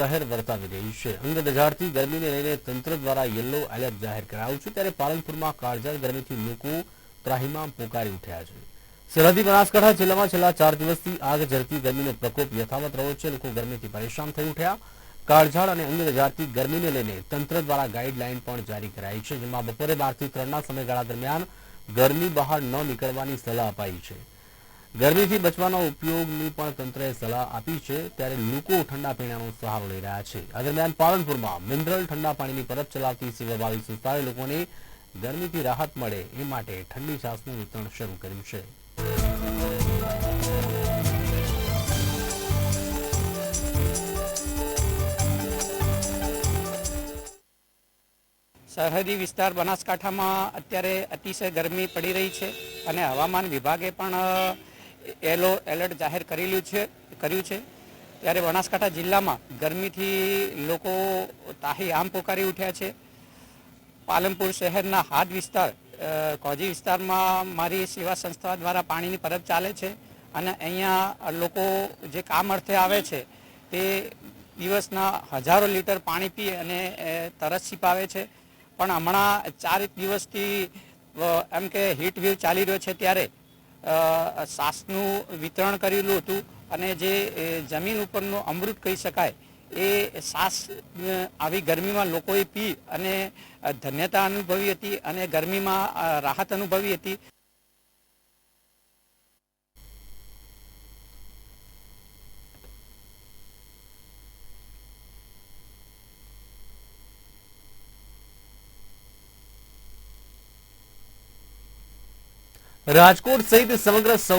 કહેર વર્તાવી રહી છે. અંગ ગરમીને લઈને તંત્ર દ્વારા યલો એલર્ટ જાહેર કરાયું છે ત્યારે પાલનપુરમાં કાળઝાળ ગરમીથી લોકો ત્રાહીમામ પોકારી ઉઠ્યા છે. સરહદી બનાસકાંઠા જિલ્લામાં છેલ્લા ચાર દિવસથી આગ ઝરતી ગરમીનો પ્રકોપ યથાવત રહ્યો છે. લોકો ગરમીથી પરેશાન થઈ ઉઠ્યા. કાળઝાળ અને અંગ દજાડતી ગરમીને લઈને તંત્ર દ્વારા ગાઈડલાઈન પણ જારી કરાઈ છે, જેમાં બપોરે બારથી ત્રણના સમયગાળા દરમિયાન ગરમી બહાર ન નીકળવાની સલાહ અપાઈ છે. ગરમીથી બચવાના ઉપયોગની પણ તંત્રએ સલાહ આપી છે, ત્યારે લોકો ઠંડા પીણાનો સહારો લઈ રહ્યા છે. આ દરમિયાન પાલનપુરમાં મિનરલ ઠંડા પાણીની પરબ ચલાવતી સેવાભાવી સંસ્થાએ લોકોને ગરમીથી રાહત મળે એ માટે ઠંડી છાસનું વિતરણ શરૂ કર્યું છે. સરહદી વિસ્તાર બનાસકાંઠામાં અત્યારે અતિશય ગરમી પડી રહી છે અને હવામાન વિભાગે પણ યલો એલર્ટ જાહેર કરેલું છે, કર્યું છે. ત્યારે બનાસકાંઠા જિલ્લામાં ગરમીથી લોકો તાહી આમ પોકારી ઉઠ્યા છે. પાલનપુર શહેરના હાથ વિસ્તાર કોજી વિસ્તારમાં મારી સેવા સંસ્થા દ્વારા પાણીની પરબ ચાલે છે અને અહીંયા લોકો જે કામ અર્થે આવે છે તે દિવસના હજારો લીટર પાણી પી અને તરસ છીપાવે છે. પણ હમણાં ચાર દિવસથી એમ કે હીટ વેવ ચાલી રહ્યો છે ત્યારે શ્વાસનું વિતરણ કરેલું હતું અને જે જમીન ઉપરનું અમૃત કહી શકાય, એ શ્વાસ આવી ગરમીમાં લોકોએ પી અને ધન્યતા અનુભવી હતી અને ગરમીમાં રાહત અનુભવી હતી. રાજકોટ સહિત સમગ્ર